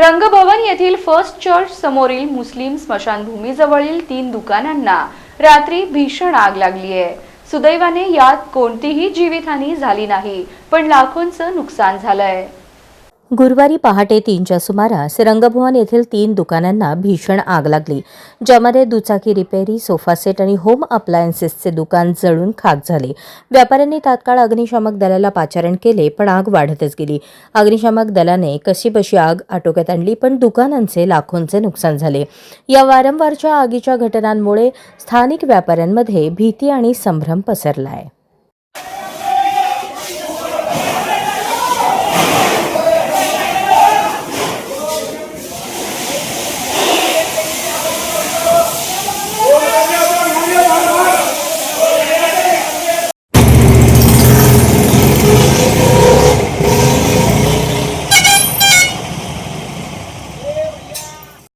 रंगभवन येथील first church समोरील मुस्लिम स्मशानभूमीजवळील तीन दुकानांना रात्री भीषण आग लागली आहे. सुदैवाने यात कोणतीही जीवितहानी झाली नाही पण लाखोंचं नुकसान झालंय. गुरुवारी पहाटे तीनच्या सुमारास रंगभवन येथील तीन दुकानांना भीषण आग लागली ज्यामध्ये दुचाकी रिपेरी सोफा सेट आणि होम अप्लायन्सेसचे दुकान जळून खाक झाले. व्यापाऱ्यांनी तात्काळ अग्निशामक दलाला पाचारण केले पण आग वाढतच गेली. अग्निशामक दलाने कशीबशी आग आटोक्यात आणली पण दुकानांचे लाखोंचे नुकसान झाले. या वारंवारच्या आगीच्या घटनांमुळे स्थानिक व्यापाऱ्यांमध्ये भीती आणि संभ्रम पसरला आहे